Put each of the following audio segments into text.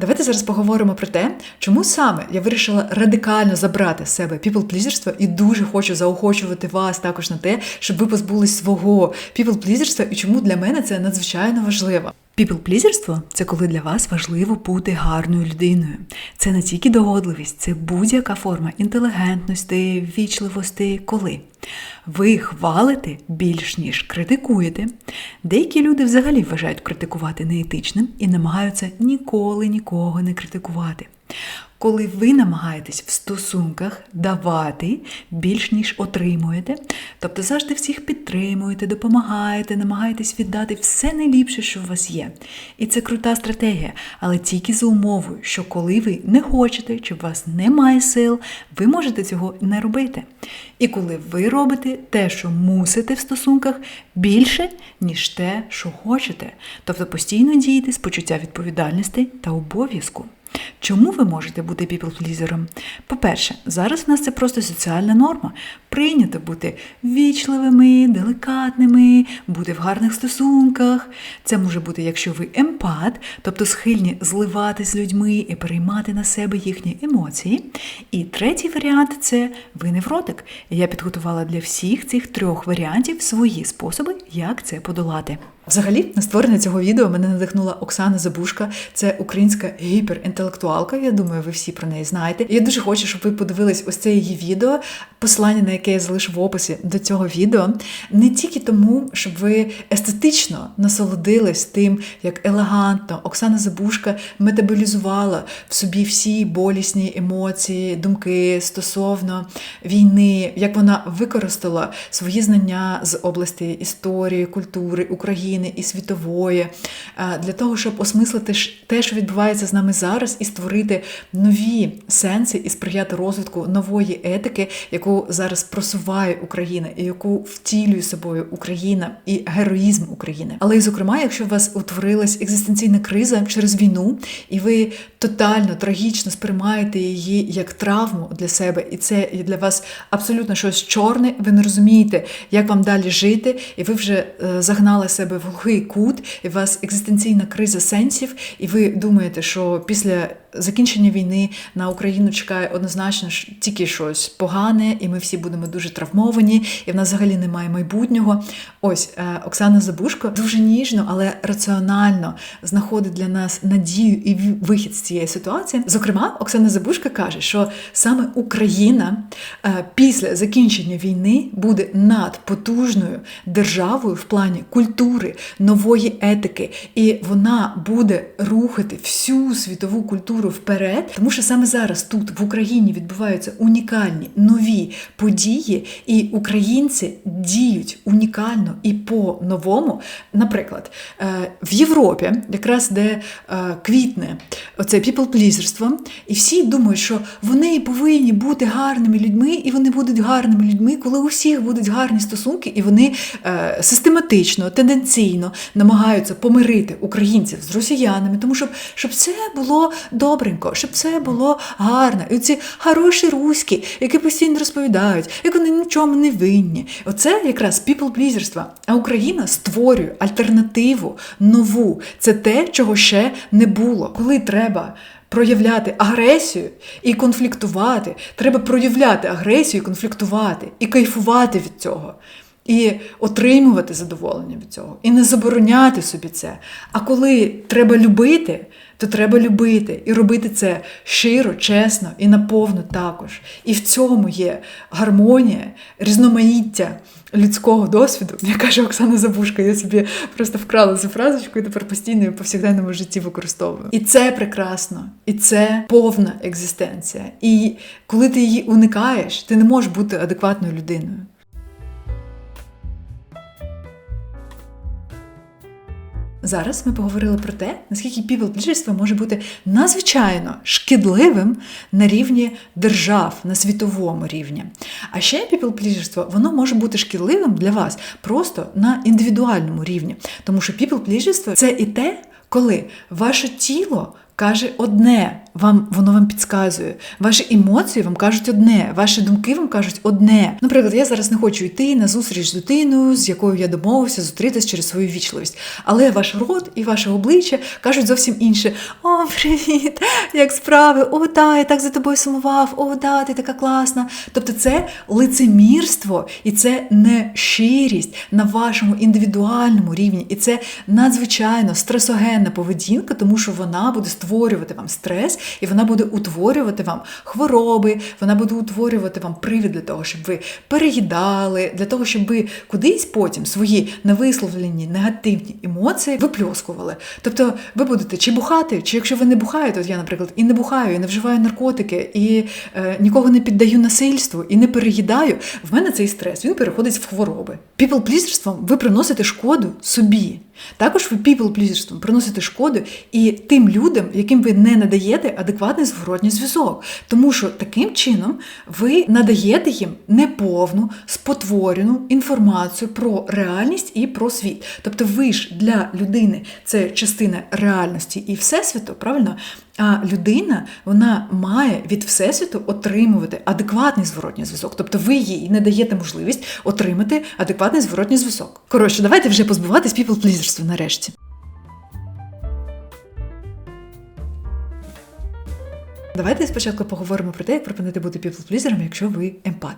Давайте зараз поговоримо про те, чому саме я вирішила радикально забрати з себе people-плізерство і дуже хочу заохочувати вас також на те, щоб ви позбулись свого people-плізерства і чому для мене це надзвичайно важливо. People-плізерство – це коли для вас важливо бути гарною людиною. Це не тільки догодливість, це будь-яка форма інтелігентності, ввічливості, коли ви хвалите більш ніж критикуєте. Деякі люди взагалі вважають критикувати неетичним і намагаються ніколи нікого не критикувати. Коли ви намагаєтесь в стосунках давати більш ніж отримуєте, тобто завжди всіх підтримуєте, допомагаєте, намагаєтесь віддати все найліпше, що у вас є. І це крута стратегія, але тільки за умовою, що коли ви не хочете, чи у вас немає сил, ви можете цього не робити. І коли ви робите те, що мусите в стосунках, більше, ніж те, що хочете, тобто постійно дієте з почуття відповідальності та обов'язку. Чому ви можете бути people-плізером? По-перше, зараз в нас це просто соціальна норма. Прийнято бути вічливими, деликатними, бути в гарних стосунках. Це може бути, якщо ви емпат, тобто схильні зливати з людьми і переймати на себе їхні емоції. І третій варіант це ви невротик. Я підготувала для всіх цих трьох варіантів свої способи, як це подолати. Взагалі, на створення цього відео мене надихнула Оксана Забушка. Це українська гіперінтелектуалка. Я думаю, ви всі про неї знаєте. І я дуже хочу, щоб ви подивились ось це її відео, посилання на яке я залишу в описі до цього відео. Не тільки тому, щоб ви естетично насолодились тим, як елегантно Оксана Забушка метаболізувала в собі всі болісні емоції, думки стосовно війни, як вона використала свої знання з області історії, культури, України і світової для того, щоб осмислити те, що відбувається з нами зараз, і створити нові сенси і сприяти розвитку нової етики, яку зараз просуває Україна, і яку втілює собою Україна і героїзм України. Але і зокрема, якщо у вас утворилась екзистенційна криза через війну, і ви тотально трагічно сприймаєте її як травму для себе, і це для вас абсолютно щось чорне, ви не розумієте, як вам далі жити, і ви вже е, загнали себе в глухий кут, і у вас екзистенційна криза сенсів, і ви думаєте, що після закінчення війни на Україну чекає однозначно тільки щось погане, і ми всі будемо дуже травмовані, і в нас взагалі немає майбутнього. Ось е, Оксана Забушко дуже ніжно, але раціонально знаходить для нас надію і вихід з цієї ситуації. Зокрема, Оксана Забушка каже, що саме Україна е, після закінчення війни буде надпотужною державою в плані культури, нової етики, і вона буде рухати всю світову культуру вперед, тому що саме зараз тут в Україні відбуваються унікальні нові події, і українці діють унікально і по-новому. Наприклад, е, в Європі, якраз де е, квітне оце people-плізерство, і всі думають, що вони повинні бути гарними людьми, і вони будуть гарними людьми, коли у всіх будуть гарні стосунки, і вони е, систематично, тенденційно намагаються помирити українців з росіянами, тому щоб щоб все було добренько, щоб все було гарно. І ці хороші руські, які постійно розповідають, як вони нічому не винні. Оце якраз people-плізерство. А Україна створює альтернативу нову. Це те, чого ще не було. Коли треба. Проявляти агресію і конфліктувати. Треба проявляти агресію і конфліктувати, і кайфувати від цього, і отримувати задоволення від цього, і не забороняти собі це. А коли треба любити, то треба любити і робити це щиро, чесно і наповно також. І в цьому є гармонія, різноманіття людського досвіду. Я каже Оксана Забушка, я собі просто вкрала цю фразочку і тепер постійно в повсякденному житті використовую. І це прекрасно, і це повна екзистенція. І коли ти її уникаєш, ти не можеш бути адекватною людиною. Зараз ми поговорили про те, наскільки півпліжерство може бути надзвичайно шкідливим на рівні держав, на світовому рівні. А ще піплпліжерство воно може бути шкідливим для вас просто на індивідуальному рівні. Тому що піплпліжерство – це і те, коли ваше тіло каже одне. Вам воно вам підказує. Ваші емоції вам кажуть одне, ваші думки вам кажуть одне. Наприклад, я зараз не хочу йти на зустріч з дитиною, з якою я домовився зустрітися через свою вічливість. Але ваш рот і ваше обличчя кажуть зовсім інше: О, привіт! Як справи? О, да, я так за тобою сумував, о, да, ти така класна. Тобто, це лицемірство і це не щирість на вашому індивідуальному рівні, і це надзвичайно стресогенна поведінка, тому що вона буде створювати вам стрес і вона буде утворювати вам хвороби, вона буде утворювати вам привід для того, щоб ви переїдали, для того, щоб ви кудись потім свої невисловлені негативні емоції випльоскували. Тобто ви будете чи бухати, чи якщо ви не бухаєте, от я, наприклад, і не бухаю, і не вживаю наркотики, і е, нікого не піддаю насильству, і не переїдаю, в мене цей стрес він переходить в хвороби. People-плізерством ви приносите шкоду собі. Також ви people-плізерством приносите шкоду і тим людям, яким ви не надаєте адекватний зворотній зв'язок. Тому що таким чином ви надаєте їм неповну, спотворену інформацію про реальність і про світ. Тобто ви ж для людини це частина реальності і всесвіту, правильно? А людина вона має від всесвіту отримувати адекватний зворотній зв'язок. Тобто ви їй не даєте можливість отримати адекватний зворотній зв'язок. Коротше, давайте вже позбуватись people-pleaserства нарешті. Давайте спочатку поговоримо про те, як припинити бути піплплізером, якщо ви емпат.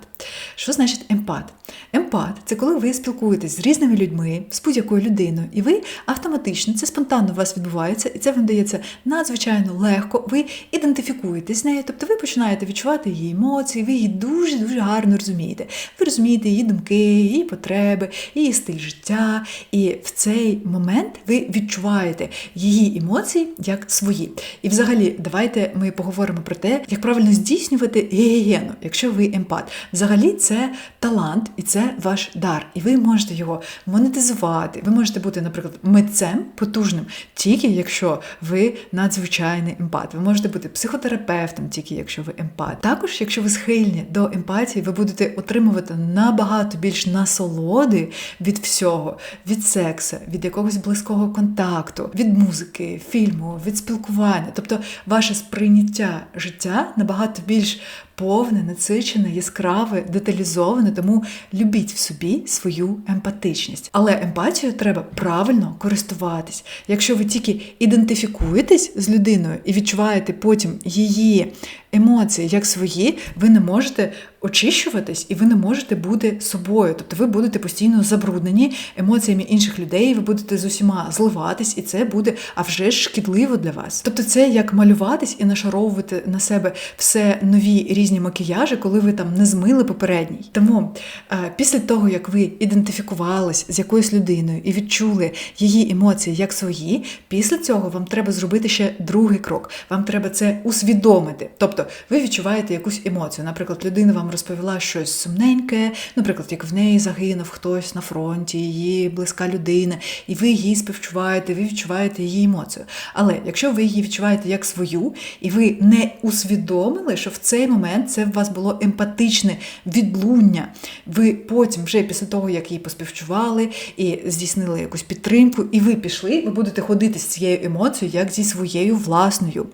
Що значить емпат? Емпат це коли ви спілкуєтесь з різними людьми, з будь-якою людиною, і ви автоматично, це спонтанно у вас відбувається, і це вам дається надзвичайно легко. Ви ідентифікуєтесь з нею, тобто ви починаєте відчувати її емоції, ви її дуже-дуже гарно розумієте. Ви розумієте її думки, її потреби, її стиль життя. І в цей момент ви відчуваєте її емоції як свої. І взагалі, давайте ми поговоримо про те, як правильно здійснювати гігієну, якщо ви емпат. Взагалі, це талант і це ваш дар. І ви можете його монетизувати. Ви можете бути, наприклад, митцем потужним, тільки якщо ви надзвичайний емпат. Ви можете бути психотерапевтом, тільки якщо ви емпат. Також, якщо ви схильні до емпатії, ви будете отримувати набагато більш насолоди від всього, від сексу, від якогось близького контакту, від музики, фільму, від спілкування. Тобто, ваше сприйняття життя набагато більш повне, насичене, яскраве, деталізоване, тому любіть в собі свою емпатичність. Але емпатією треба правильно користуватись. Якщо ви тільки ідентифікуєтесь з людиною і відчуваєте потім її емоції як свої, ви не можете очищуватись і ви не можете бути собою. Тобто ви будете постійно забруднені емоціями інших людей, ви будете з усіма зливатись, і це буде а вже шкідливо для вас. Тобто, це як малюватись і нашаровувати на себе все нові різні макіяжі, коли ви там не змили попередній. Тому е, після того, як ви ідентифікувались з якоюсь людиною і відчули її емоції як свої, після цього вам треба зробити ще другий крок. Вам треба це усвідомити. Тобто ви відчуваєте якусь емоцію. Наприклад, людина вам розповіла щось сумненьке, наприклад, як в неї загинув хтось на фронті, її близька людина, і ви її співчуваєте, ви відчуваєте її емоцію. Але якщо ви її відчуваєте як свою, і ви не усвідомили, що в цей момент це в вас було емпатичне відлуння, ви потім, вже після того, як її поспівчували і здійснили якусь підтримку, і ви пішли, ви будете ходити з цією емоцією, як зі своєю власною.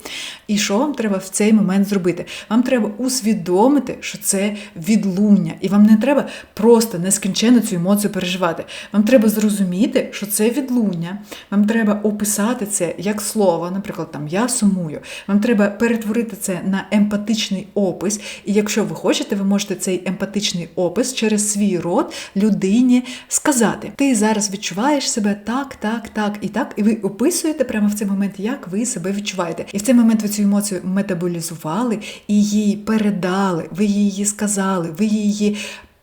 І що вам треба в цей момент зробити? Вам треба усвідомити, що це відлуння, і вам не треба просто нескінченно цю емоцію переживати. Вам треба зрозуміти, що це відлуння. Вам треба описати це як слово, наприклад, там я сумую. Вам треба перетворити це на емпатичний опис. І якщо ви хочете, ви можете цей емпатичний опис через свій рот людині сказати: Ти зараз відчуваєш себе так, так, так і так, і ви описуєте прямо в цей момент, як ви себе відчуваєте. І в цей момент ви цю емоцію метаболізували і її передали. Ви її сказали, ви її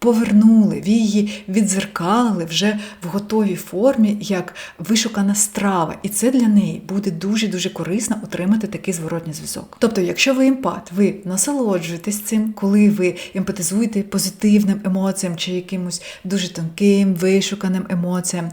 повернули, ви її відзеркалили вже в готовій формі, як вишукана страва. І це для неї буде дуже-дуже корисно отримати такий зворотній зв'язок. Тобто, якщо ви емпат, ви насолоджуєтесь цим, коли ви емпатизуєте позитивним емоціям чи якимось дуже тонким, вишуканим емоціям.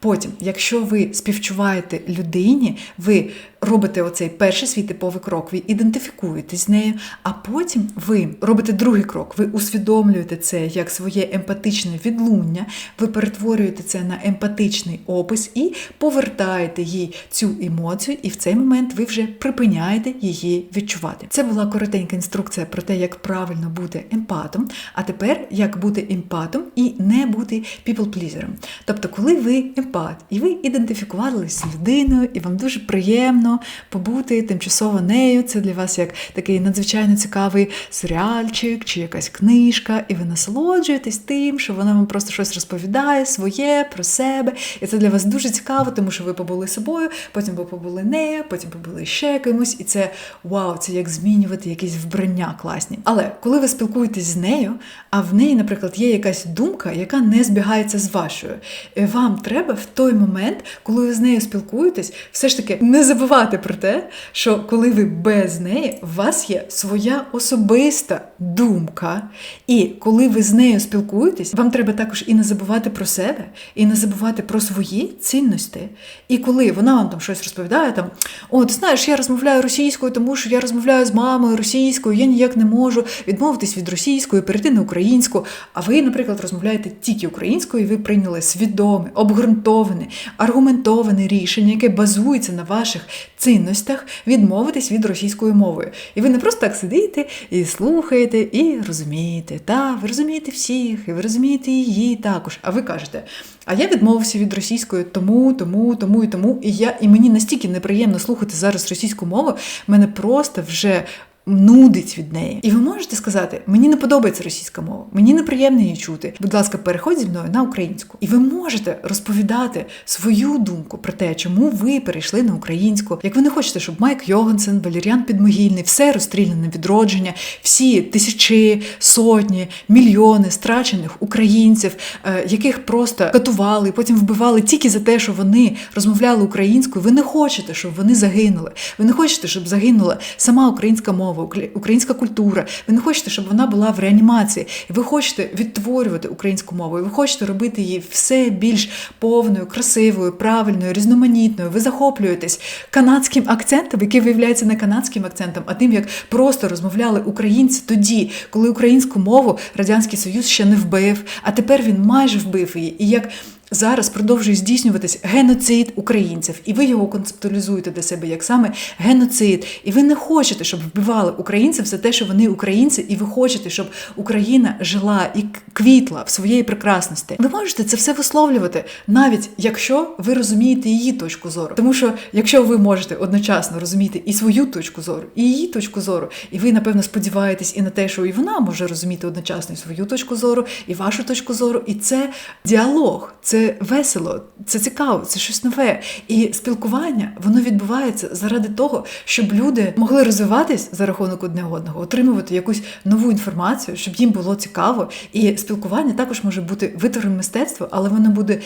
Потім, якщо ви співчуваєте людині, ви робите оцей перший свій типовий крок, ви ідентифікуєтесь з нею, а потім ви робите другий крок, ви усвідомлюєте це як своє емпатичне відлуння, ви перетворюєте це на емпатичний опис і повертаєте їй цю емоцію, і в цей момент ви вже припиняєте її відчувати. Це була коротенька інструкція про те, як правильно бути емпатом. А тепер як бути емпатом і не бути people-pleaserом. Тобто, коли ви емпат і ви ідентифікувалися з людиною, і вам дуже приємно побути тимчасово нею, це для вас як такий надзвичайно цікавий серіальчик чи якась книжка, і ви насолоджуєтесь тим, що вона вам просто щось розповідає своє про себе. І це для вас дуже цікаво, тому що ви побули собою, потім ви побули нею, потім побули ще кимось, і це вау, це як змінювати якісь вбрання класні. Але коли ви спілкуєтесь з нею, а в неї, наприклад, є якась думка, яка не збігається з вашою, вам треба в той момент, коли ви з нею спілкуєтесь, все ж таки не забувати про те, що коли ви без неї, у вас є своя особиста думка. І коли ви з нею спілкуєтесь, вам треба також і не забувати про себе, і не забувати про свої цінності. І коли вона вам там щось розповідає, там о, ти знаєш, я розмовляю російською, тому що я розмовляю з мамою російською, я ніяк не можу відмовитись від російської, перейти на українську. А ви, наприклад, розмовляєте тільки українською, і ви прийняли свідоме, обґрунтоване, аргументоване рішення, яке базується на ваших цінностях, відмовитись від російської мови. І ви не просто так сидите і слухаєте, і розумієте. Та, ви розумієте всіх, і ви розумієте її також. А ви кажете, а я відмовився від російської тому, тому, тому і тому. І я і мені настільки неприємно слухати зараз російську мову, мене просто вже. Нудить від неї. І ви можете сказати, мені не подобається російська мова, мені неприємно її чути. Будь ласка, переходь зі мною на українську. І ви можете розповідати свою думку про те, чому ви перейшли на українську. Як ви не хочете, щоб Майк Йогансен, Валеріан Підмогильний, все розстріляне відродження, всі тисячі, сотні, мільйони страчених українців, е, яких просто катували, потім вбивали тільки за те, що вони розмовляли українською. Ви не хочете, щоб вони загинули. Ви не хочете, щоб загинула сама українська мова мова, українська культура. Ви не хочете, щоб вона була в реанімації. Ви хочете відтворювати українську мову. І ви хочете робити її все більш повною, красивою, правильною, різноманітною. Ви захоплюєтесь канадським акцентом, який виявляється не канадським акцентом, а тим, як просто розмовляли українці тоді, коли українську мову радянський союз ще не вбив, а тепер він майже вбив її. І як Зараз продовжує здійснюватись геноцид українців, і ви його концептуалізуєте для себе як саме геноцид. І ви не хочете, щоб вбивали українців за те, що вони українці, і ви хочете, щоб Україна жила і квітла в своєї прекрасності. Ви можете це все висловлювати, навіть якщо ви розумієте її точку зору. Тому що якщо ви можете одночасно розуміти і свою точку зору, і її точку зору, і ви, напевно, сподіваєтесь і на те, що і вона може розуміти одночасно і свою точку зору, і вашу точку зору, і це діалог. це весело, це цікаво, це щось нове. І спілкування воно відбувається заради того, щоб люди могли розвиватись за рахунок одне одного, отримувати якусь нову інформацію, щоб їм було цікаво. І спілкування також може бути витвором мистецтва, але воно буде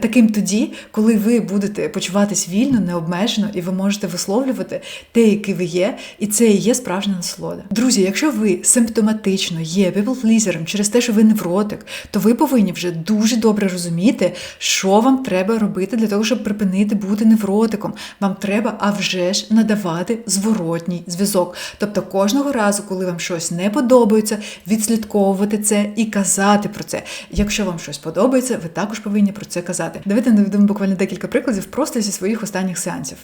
таким тоді, коли ви будете почуватись вільно, необмежено, і ви можете висловлювати те, який ви є, і це і є справжня насолода. Друзі, якщо ви симптоматично є people-pleaserом через те, що ви невротик, то ви повинні вже дуже добре розуміти, що вам треба робити для того, щоб припинити бути невротиком. Вам треба а вже ж надавати зворотній зв'язок. Тобто кожного разу, коли вам щось не подобається, відслідковувати це і казати про це. Якщо вам щось подобається, ви також повинні про це казати казати. Давайте наведемо буквально декілька прикладів просто зі своїх останніх сеансів.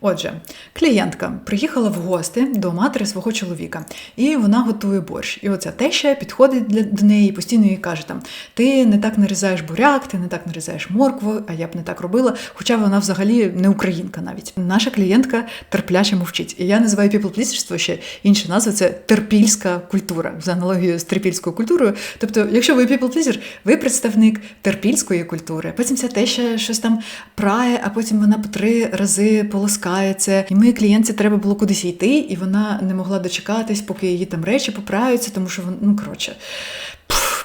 Отже, клієнтка приїхала в гости до матері свого чоловіка, і вона готує борщ. І оця теща підходить для, до неї і постійно їй каже: там Ти не так нарізаєш буряк, ти не так нарізаєш моркву, а я б не так робила. Хоча вона взагалі не українка навіть. Наша клієнтка терпляче мовчить. І я називаю people ще інша назва це терпільська культура за аналогією з терпільською культурою. Тобто, якщо ви people ви представник терпільської культури. Потім ця теща щось там прає, а потім вона по три рази полоскається. І моїй клієнтці треба було кудись йти, і вона не могла дочекатись, поки її там речі попраються, тому що вона, ну коротше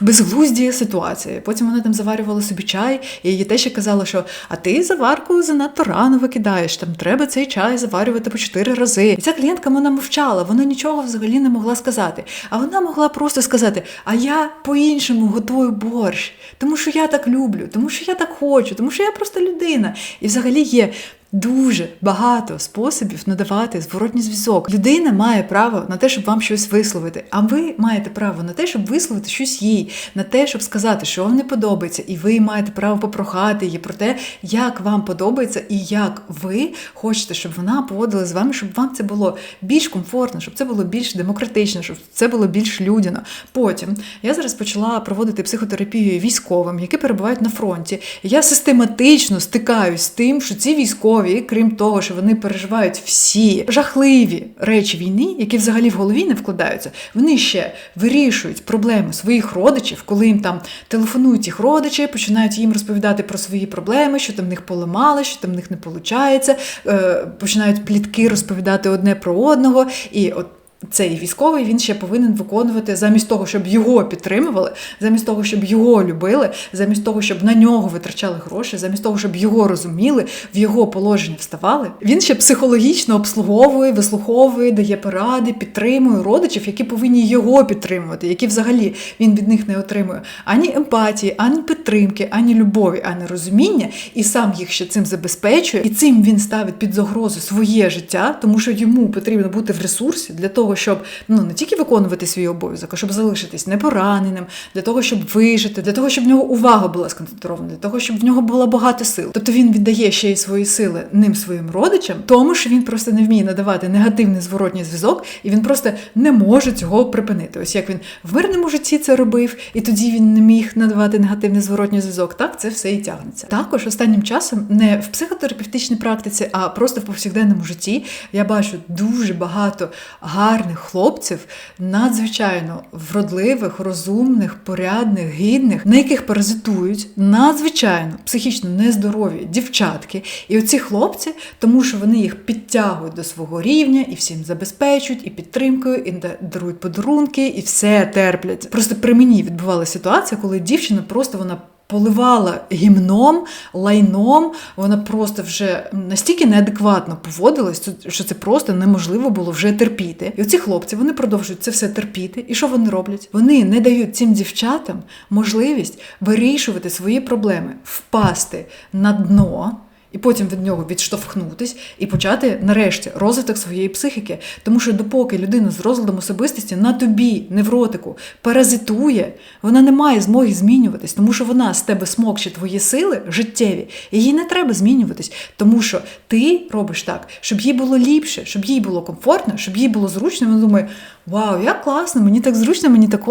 безглузді ситуації. Потім вона там заварювала собі чай, і її теж казала, що а ти заварку занадто рано викидаєш, там треба цей чай заварювати по чотири рази. І ця клієнтка вона мовчала, вона нічого взагалі не могла сказати. А вона могла просто сказати: А я по-іншому готую борщ, тому що я так люблю, тому що я так хочу, тому що я просто людина. І взагалі є дуже багато способів надавати зворотній зв'язок. Людина має право на те, щоб вам щось висловити, а ви маєте право на те, щоб висловити щось їй, на те, щоб сказати, що вам не подобається, і ви маєте право попрохати її про те, як вам подобається і як ви хочете, щоб вона поводила з вами, щоб вам це було більш комфортно, щоб це було більш демократично, щоб це було більш людяно. Потім я зараз почала проводити психотерапію військовим, які перебувають на фронті. Я систематично стикаюсь з тим, що ці військові, крім того, що вони переживають всі жахливі речі війни, які взагалі в голові не вкладаються, вони ще вирішують проблеми своїх родичів, коли їм там телефонують їх родичі, починають їм розповідати про свої проблеми, що там в них поламали, що там в них не виходить, е, починають плітки розповідати одне про одного. І от цей військовий він ще повинен виконувати замість того, щоб його підтримували, замість того, щоб його любили, замість того, щоб на нього витрачали гроші, замість того, щоб його розуміли, в його положення вставали. Він ще психологічно обслуговує, вислуховує, дає поради, підтримує родичів, які повинні його підтримувати, які взагалі він від них не отримує. Ані емпатії, ані підтримки, ані любові, ані розуміння, і сам їх ще цим забезпечує, і цим він ставить під загрозу своє життя, тому що йому потрібно бути в ресурсі для того щоб ну не тільки виконувати свій обов'язок, а щоб залишитись непораненим, для того, щоб вижити, для того, щоб в нього увага була сконцентрована, для того, щоб в нього було багато сил. Тобто він віддає ще й свої сили ним своїм родичам, тому що він просто не вміє надавати негативний зворотній зв'язок, і він просто не може цього припинити. Ось як він в мирному житті це робив, і тоді він не міг надавати негативний зворотній зв'язок. Так це все і тягнеться. Також останнім часом не в психотерапевтичній практиці, а просто в повсякденному житті я бачу дуже багато гарних гарних хлопців, надзвичайно вродливих, розумних, порядних, гідних, на яких паразитують надзвичайно психічно нездорові дівчатки. І оці хлопці, тому що вони їх підтягують до свого рівня і всім забезпечують, і підтримкою, і дарують подарунки, і все терплять. Просто при мені відбувалася ситуація, коли дівчина просто вона поливала гімном, лайном, вона просто вже настільки неадекватно поводилась, що це просто неможливо було вже терпіти. І оці хлопці вони продовжують це все терпіти. І що вони роблять? Вони не дають цим дівчатам можливість вирішувати свої проблеми, впасти на дно і потім від нього відштовхнутись і почати нарешті розвиток своєї психіки. Тому що допоки людина з розладом особистості на тобі, невротику, паразитує, вона не має змоги змінюватись, тому що вона з тебе смокче твої сили життєві, і їй не треба змінюватись, тому що ти робиш так, щоб їй було ліпше, щоб їй було комфортно, щоб їй було зручно. Вона думає, Вау, як класно, мені так зручно, мені так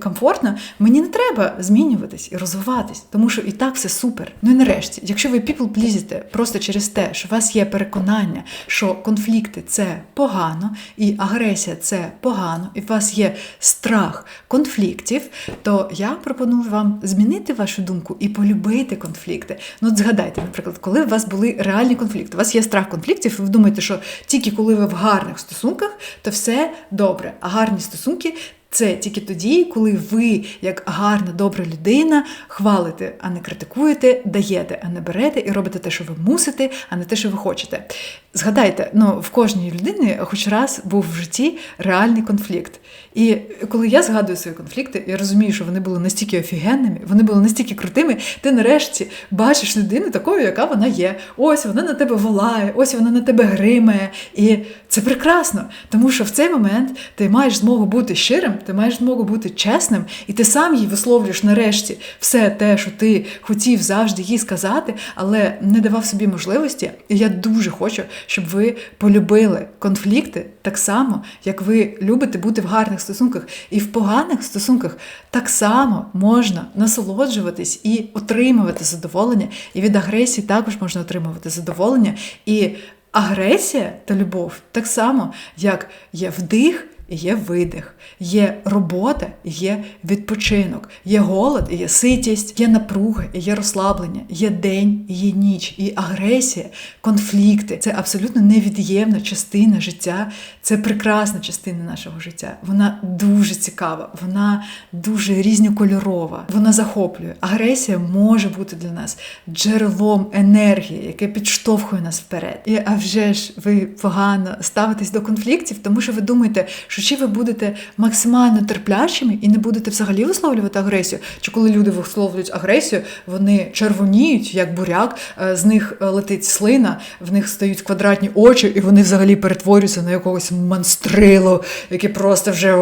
комфортно. Мені не треба змінюватись і розвиватись, тому що і так все супер. Ну і нарешті, якщо ви people плізите просто через те, що у вас є переконання, що конфлікти це погано, і агресія це погано, і у вас є страх конфліктів, то я пропоную вам змінити вашу думку і полюбити конфлікти. Ну, от згадайте, наприклад, коли у вас були реальні конфлікти, у вас є страх конфліктів, і ви думаєте, що тільки коли ви в гарних стосунках, то все добре а гарні стосунки. Це тільки тоді, коли ви, як гарна, добра людина, хвалите, а не критикуєте, даєте, а не берете, і робите те, що ви мусите, а не те, що ви хочете. Згадайте, ну в кожній людині, хоч раз був в житті реальний конфлікт. І коли я згадую свої конфлікти, я розумію, що вони були настільки офігенними, вони були настільки крутими, ти нарешті бачиш людину такою, яка вона є. Ось вона на тебе волає, ось вона на тебе гримає. І це прекрасно, тому що в цей момент ти маєш змогу бути щирим, ти маєш змогу бути чесним, і ти сам їй висловлюєш нарешті все те, що ти хотів завжди їй сказати, але не давав собі можливості. І я дуже хочу, щоб ви полюбили конфлікти так само, як ви любите бути в гарних стосунках. І в поганих стосунках так само можна насолоджуватись і отримувати задоволення. І від агресії також можна отримувати задоволення. І агресія та любов так само, як є вдих є видих, є робота, є відпочинок, є голод, є ситість, є напруга, є розслаблення, є день, є ніч, і агресія, конфлікти це абсолютно невід'ємна частина життя, це прекрасна частина нашого життя. Вона дуже цікава, вона дуже різнокольорова, вона захоплює. Агресія може бути для нас джерелом енергії, яке підштовхує нас вперед. І а вже ж ви погано ставитесь до конфліктів, тому що ви думаєте, що чи ви будете максимально терплячими і не будете взагалі висловлювати агресію, чи коли люди висловлюють агресію, вони червоніють, як буряк, е, з них е, летить слина, в них стають квадратні очі, і вони взагалі перетворюються на якогось монстрилу, який просто вже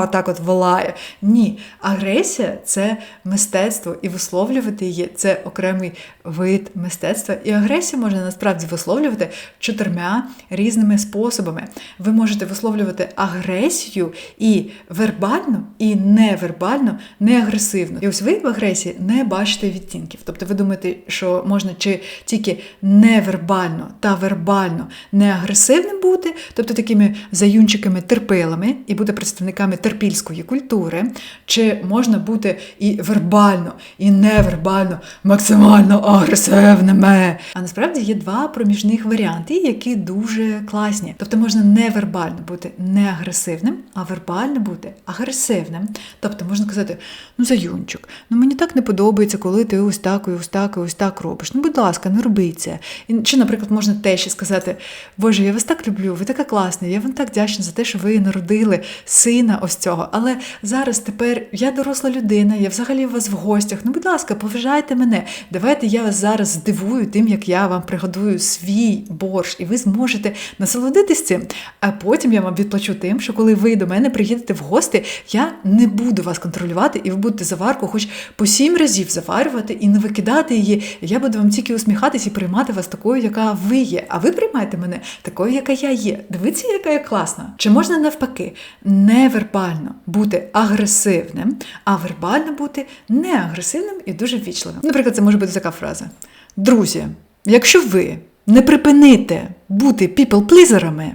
отак от волає. Ні, агресія це мистецтво, і висловлювати її це окремий вид мистецтва. І агресію можна насправді висловлювати чотирма різними способами. Ви можете висловлювати агресію і вербально, і невербально, не агресивно. І ось ви в агресії не бачите відтінків. Тобто ви думаєте, що можна чи тільки невербально та вербально не агресивним бути, тобто такими заюнчиками терпилами і бути представниками терпільської культури, чи можна бути і вербально, і невербально, максимально агресивними. А насправді є два проміжних варіанти, які дуже класні. Тобто можна невербально бути не агресивним, а вербально бути агресивним. Тобто можна казати, ну заюнчик, ну мені так не подобається, коли ти ось так, і ось так, і ось так робиш. Ну, будь ласка, не роби це. Чи, наприклад, можна теж сказати, Боже, я вас так люблю, ви така класна, я вам так вдячна за те, що ви народили сина ось цього. Але зараз тепер я доросла людина, я взагалі у вас в гостях. Ну, будь ласка, поважайте мене. Давайте я вас зараз здивую тим, як я вам приготую свій борщ, і ви зможете насолодитись цим. А потім я вам відплачу тим, що коли ви до мене приїдете в гості, я не буду вас контролювати, і ви будете заварку, хоч по сім разів заварювати і не викидати її. Я буду вам тільки усміхатись і приймати вас такою, яка ви є. А ви приймаєте мене такою, яка я є. Дивіться, яка я класна. Чи можна навпаки невербально бути агресивним, а вербально бути неагресивним і дуже ввічливим? Наприклад, це може бути така фраза: Друзі, якщо ви не припините бути people-плізерами,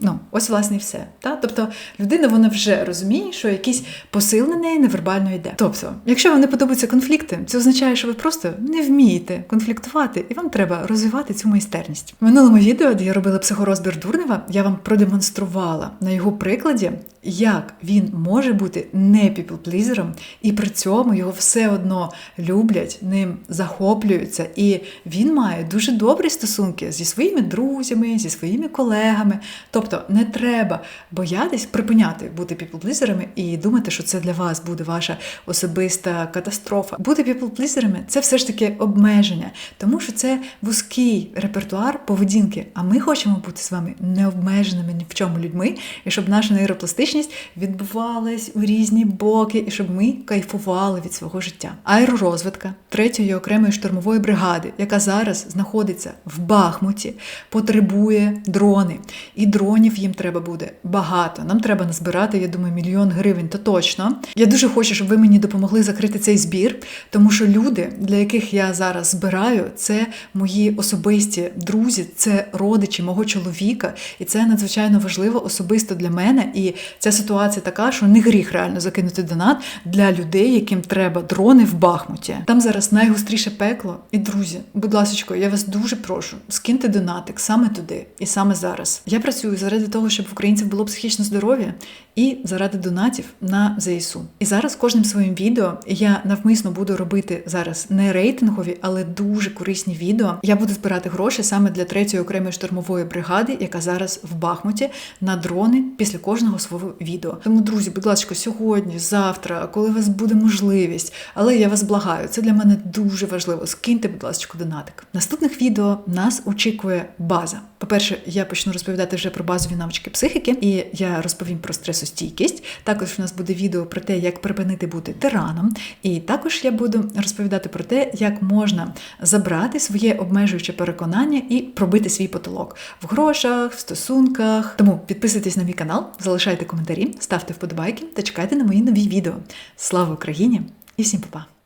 Ну, ось, власне, і все. Та? Тобто людина вона вже розуміє, що якийсь посил на неї невербально йде. Тобто, якщо вам не подобаються конфлікти, це означає, що ви просто не вмієте конфліктувати, і вам треба розвивати цю майстерність. В минулому відео, де я робила психорозбір Дурнева, я вам продемонструвала на його прикладі, як він може бути не піплплізером, і при цьому його все одно люблять, ним захоплюються, і він має дуже добрі стосунки зі своїми друзями, зі своїми колегами. Тобто не треба боятись припиняти бути піплплізерами і думати, що це для вас буде ваша особиста катастрофа. Бути піплплізерами це все ж таки обмеження, тому що це вузький репертуар поведінки. А ми хочемо бути з вами необмеженими ні в чому людьми, і щоб наша нейропластичність відбувалась у різні боки, і щоб ми кайфували від свого життя. Аеророзвитка третьої окремої штурмової бригади, яка зараз знаходиться в Бахмуті, потребує дрони. І дронів їм треба буде багато. Нам треба назбирати, я думаю, мільйон гривень, то точно. Я дуже хочу, щоб ви мені допомогли закрити цей збір, тому що люди, для яких я зараз збираю, це мої особисті друзі, це родичі мого чоловіка, і це надзвичайно важливо особисто для мене. І ця ситуація така, що не гріх реально закинути донат для людей, яким треба дрони в Бахмуті. Там зараз найгостріше пекло. І друзі, будь ласка, я вас дуже прошу, скиньте донатик саме туди і саме зараз. Я працюю заради того, щоб в українців було психічне здоров'я, і заради донатів на ЗСУ. І зараз кожним своїм відео я навмисно буду робити зараз не рейтингові, але дуже корисні відео. Я буду збирати гроші саме для третьої окремої штурмової бригади, яка зараз в Бахмуті на дрони після кожного свого відео. Тому, друзі, будь ласка, сьогодні, завтра, коли у вас буде можливість, але я вас благаю, це для мене дуже важливо. Скиньте, будь ласка, донатик. Наступних відео нас очікує база. По-перше, я почну розповідати вже про базові навички психіки, і я розповім про стресостійкість. Також у нас буде відео про те, як припинити бути тираном. І також я буду розповідати про те, як можна забрати своє обмежуюче переконання і пробити свій потолок в грошах, в стосунках. Тому підписуйтесь на мій канал, залишайте коментарі, ставте вподобайки та чекайте на мої нові відео. Слава Україні і всім па-па!